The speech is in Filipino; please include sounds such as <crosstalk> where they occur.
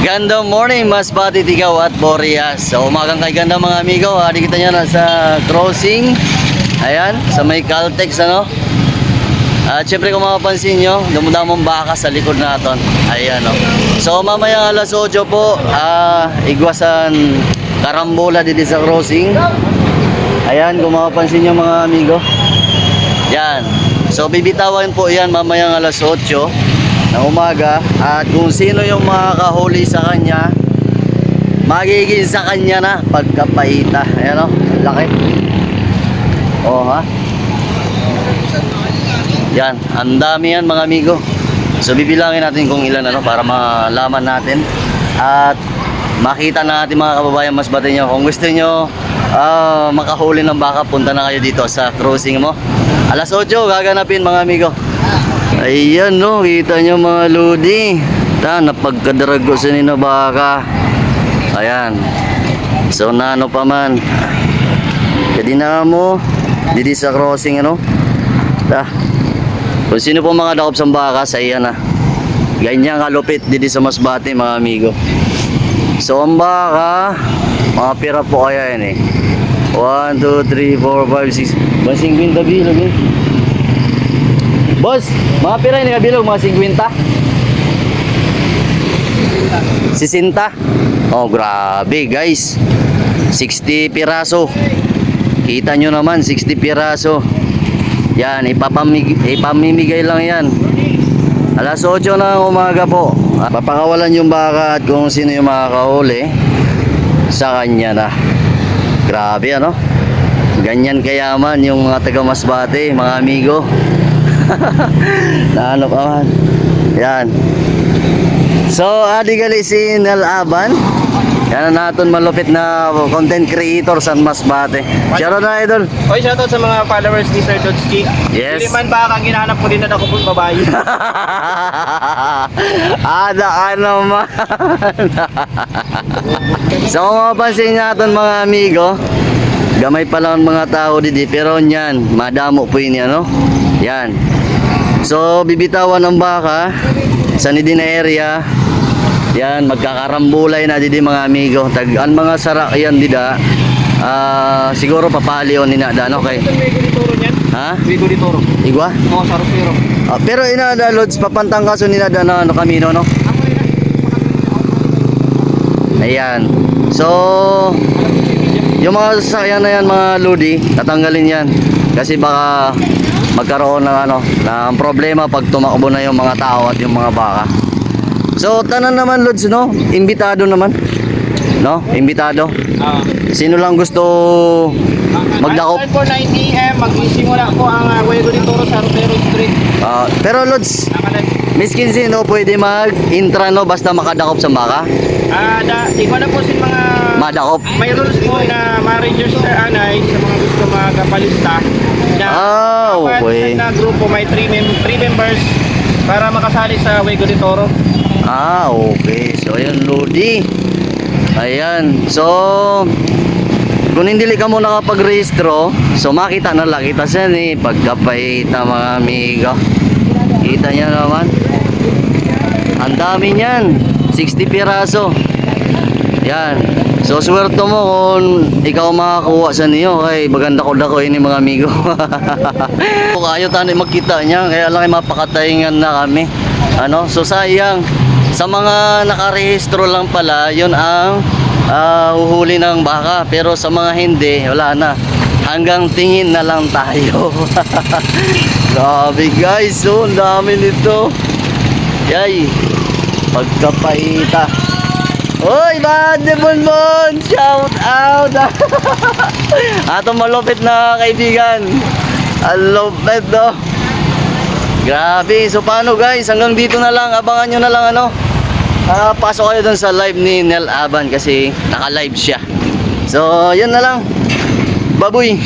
Gandang morning, mas pati tigaw at Boreas. Sa umagang kay ganda mga amigo, hari kita nyo na sa crossing. Ayan, sa may Caltex ano. At syempre kung mapapansin nyo, dumudamong baka sa likod natin. Ayan o. So mamaya alas 8 po, ah, igwasan karambola dito sa crossing. Ayan, kung mapapansin nyo mga amigo. Yan. So bibitawan po yan mamayang alas 8 ng umaga at kung sino yung makakahuli sa kanya magiging sa kanya na pagkapaita. Ayan o, laki. Oh ha. Yan, ang dami yan mga amigo. So bibilangin natin kung ilan ano para malaman natin at makita na natin mga kababayan mas bati nyo. Kung gusto nyo ah, makahuli ng baka, punta na kayo dito sa cruising mo. Alas 8, gaganapin mga amigo. Ayan no, kita nyo mga ludi. Ta, napagkadarago sa nino baka. Ayan. So nano pa man. Kadina mo, didi sa crossing ano. Ta. Kung sino po mga dakop sa baka, sa iyan na. Ganyan kalupit didi sa Masbate mga amigo. So ang baka, mga pira po kaya yan eh. 1, 2, 3, 4, 5, 6. Basing kwinta bilog eh. Boss, mga pira ni kabilog, mga 50. 60. Oh, grabe guys. 60 piraso. Kita nyo naman, 60 piraso. Yan, ipapamig ipamimigay lang yan. Alas 8 na umaga po. Papakawalan yung baka at kung sino yung makakahuli sa kanya na. Grabe ano? Ganyan kayaman yung mga taga Masbate, mga amigo. <laughs> na ano pa man. Yan. So, adi gali si Nalaban. Yan na natin malupit na content creator sa Masbate. Shoutout na idol. Oy, shoutout sa mga followers ni Sir Dodski. Yes. Hindi man ba kang ginahanap ko din na ako pong babae. <laughs> Ada ka naman. <laughs> so kung mapapansin natin mga amigo, gamay pa lang ang mga tao dito pero yan, madamo po yun yan, no? Yan. So bibitawan ng baka sa Nidina area. Yan, magkakarambulay na didi mga amigo. Tag ang mga sarak yan dida. Ah, siguro papalion ni na dan okay. Ha? Wigo ni Toro. Igwa? Oo, sa Rosero. Ah, pero inada lods papantang kaso ni nada na ano kamino no. Ayan. So yung mga sasakyan na yan mga lodi, tatanggalin yan. Kasi baka magkaroon ng ano, ng problema pag tumakbo na yung mga tao at yung mga baka. So tanan naman lods no, imbitado naman. No, imbitado. Ah. Sino lang gusto magdakop? At 490 AM, magsisimula po ang uh, Wigo ni Toro sa Rosero Street. Ah, pero lods, miskin sino pwede mag-intra no basta makadakop sa baka? Ah, da, di ko na po sin mga Madakop. may rules po na ma-register anay sa mga gusto magkapalista na Ah, okay. na grupo may 3 mem- three members para makasali sa Wigo ni Toro. Ah, okay. So, ayun, Lodi. Ayan. So, kung hindi ka mo nakapag-rehistro, so makita na lang kita siya ni pagkapait na mga amigo. Kita niya naman. Ang dami niyan. 60 piraso. Yan. So, swerte mo kung ikaw makakuha sa niyo. Kay maganda ko dako ini mga amigo. <laughs> Ayaw tayo magkita niya, kaya lang ay mapakataingan na kami. Ano? So, sayang. Sa mga nakarehistro lang pala, yun ang ah, huhuli ng baka. Pero sa mga hindi, wala na. Hanggang tingin na lang tayo. <laughs> Grabe guys, so ang dami nito. Yay, pagkapaita. Hoy, Bad Bonbon! Shout out! <laughs> Atong malupit na kaibigan. Ang lupit, no? Grabe. So, paano guys? Hanggang dito na lang. Abangan nyo na lang, ano? Ah, pasok kayo dun sa live ni Nel Aban kasi naka-live siya. So, yun na lang. Baboy.